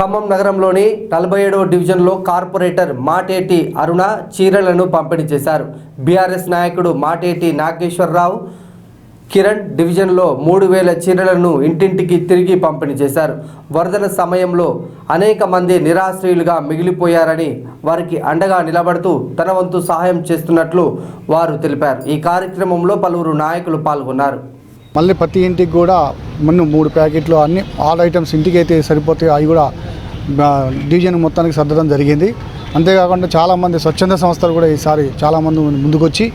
ఖమ్మం నగరంలోని నలభై ఏడవ డివిజన్లో కార్పొరేటర్ మాటేటి అరుణ చీరలను పంపిణీ చేశారు. బీఆర్ఎస్ నాయకుడు మాటేటి నాగేశ్వరరావు కిరణ్ డివిజన్లో మూడు వేల చీరలను ఇంటింటికి తిరిగి పంపిణీ చేశారు. వరదల సమయంలో అనేక మంది నిరాశ్రయులుగా మిగిలిపోయారని వారికి అండగా నిలబడుతూ తన వంతు సహాయం చేస్తున్నట్లు వారు తెలిపారు. ఈ కార్యక్రమంలో పలువురు నాయకులు పాల్గొన్నారు. మళ్ళీ ప్రతి ఇంటికి కూడా మొన్న మూడు ప్యాకెట్లు అన్ని ఆల్ ఐటమ్స్ ఇంటికి అయితే సరిపోతాయి. అవి కూడా డివిజన్ మొత్తానికి సర్దడం జరిగింది. అంతేకాకుండా చాలామంది స్వచ్ఛంద సంస్థలు కూడా ఈసారి చాలామంది ముందుకొచ్చి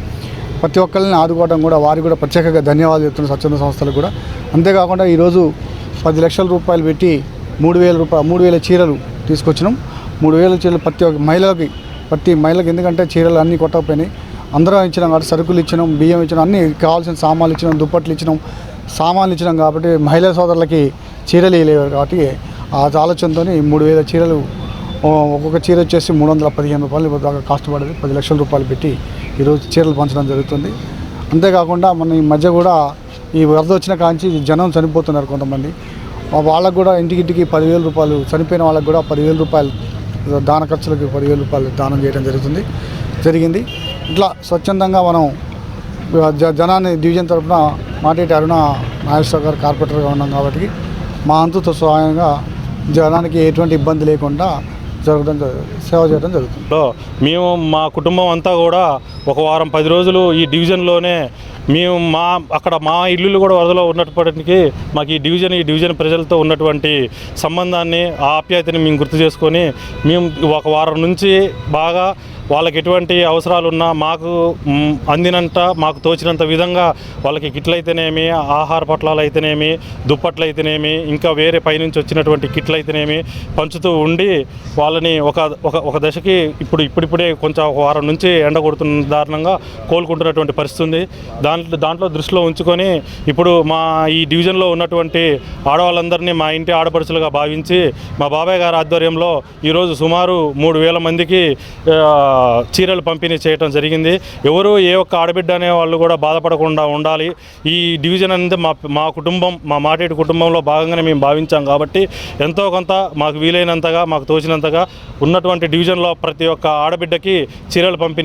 ప్రతి ఒక్కరిని ఆదుకోవడం కూడా వారికి కూడా ప్రత్యేకంగా ధన్యవాదాలు చెప్తున్న స్వచ్ఛంద సంస్థలు కూడా. అంతేకాకుండా ఈరోజు పది లక్షల రూపాయలు పెట్టి మూడు వేల రూపాయలు మూడు వేల చీరలు తీసుకొచ్చినాం. మూడు వేల చీరలు ప్రతి ఒక్క మహిళకి ప్రతి మహిళకి ఎందుకంటే చీరలు అన్నీ కొట్టకపోయినాయి. అందరం ఇచ్చినాం కాబట్టి సరుకులు ఇచ్చినాం బియ్యం ఇచ్చినాం అన్ని కావాల్సిన సామాన్లు ఇచ్చినాం దుప్పట్లు ఇచ్చినాం సామాన్లు ఇచ్చినాం కాబట్టి మహిళా సోదరులకి చీరలు ఇవ్వలేవు కాబట్టి ఆ ఆలోచనతో మూడు వేల చీరలు ఒక్కొక్క చీర వచ్చేసి మూడు వందల పదిహేను రూపాయలు దాకా కాస్ట్ పడేది. పది లక్షల రూపాయలు పెట్టి ఈరోజు చీరలు పంచడం జరుగుతుంది. అంతేకాకుండా మన ఈ మధ్య కూడా ఈ వరద వచ్చిన కాంచి జనం చనిపోతున్నారు కొంతమంది. వాళ్ళకు కూడా ఇంటికింటికి పదివేల రూపాయలు చనిపోయిన వాళ్ళకు కూడా పదివేల రూపాయలు దాన ఖర్చులకు పదివేల రూపాయలు దానం చేయడం జరుగుతుంది జరిగింది. ఇట్లా స్వచ్ఛందంగా మనం జనాన్ని డివిజన్ తరఫున మాటేటి అరుణ నాగేశ్వర గారు కార్పొరేటర్గా ఉన్నాం కాబట్టి మా అంతుతో సహాయంగా జనానికి ఎటువంటి ఇబ్బంది లేకుండా జరగడం సేవ చేయడం జరుగుతుంది. మేము మా కుటుంబం అంతా కూడా ఒక వారం పది రోజులు ఈ డివిజన్లోనే మేము మా అక్కడ మా ఇల్లులు కూడా వరదలో ఉన్నప్పటికీ మాకు ఈ డివిజన్ ఈ డివిజన్ ప్రజలతో ఉన్నటువంటి సంబంధాన్ని ఆ ఆప్యాయతని మేము గుర్తు చేసుకొని మేము ఒక వారం నుంచి బాగా వాళ్ళకి ఎటువంటి అవసరాలు ఉన్నా మాకు అందినంత మాకు తోచినంత విధంగా వాళ్ళకి కిట్లు అయితేనేమి ఆహార పొట్లాలు అయితేనేమి దుప్పట్లు అయితేనేమి ఇంకా వేరే పైనుంచి వచ్చినటువంటి కిట్లు అయితేనేమి పంచుతూ ఉండి వాళ్ళని ఒక ఒక ఒక దశకి ఇప్పుడు ఇప్పుడిప్పుడే కొంచెం ఒక వారం నుంచి ఎండ కొడుతున్న దారుణంగా కోలుకుంటున్నటువంటి పరిస్థితి ఉంది. దాంట్లో దాంట్లో దృష్టిలో ఉంచుకొని ఇప్పుడు మా ఈ డివిజన్లో ఉన్నటువంటి ఆడవాళ్ళందరినీ మా ఇంటి ఆడపడుచులుగా భావించి మా బాబాయ్ గారి ఆధ్వర్యంలో ఈరోజు సుమారు మూడు వేల మందికి చీరలు పంపిణీ చేయడం జరిగింది. ఎవరు ఏ ఒక్క ఆడబిడ్డ అనే వాళ్ళు కూడా బాధపడకుండా ఉండాలి. ఈ డివిజన్ అనేది మా మా కుటుంబం మా మాటేటి కుటుంబంలో భాగంగానే మేము భావించాం కాబట్టి ఎంతో కొంత మాకు వీలైనంతగా మాకు తోచినంతగా ఉన్నటువంటి డివిజన్లో ప్రతి ఒక్క ఆడబిడ్డకి చీరలు పంపిణీ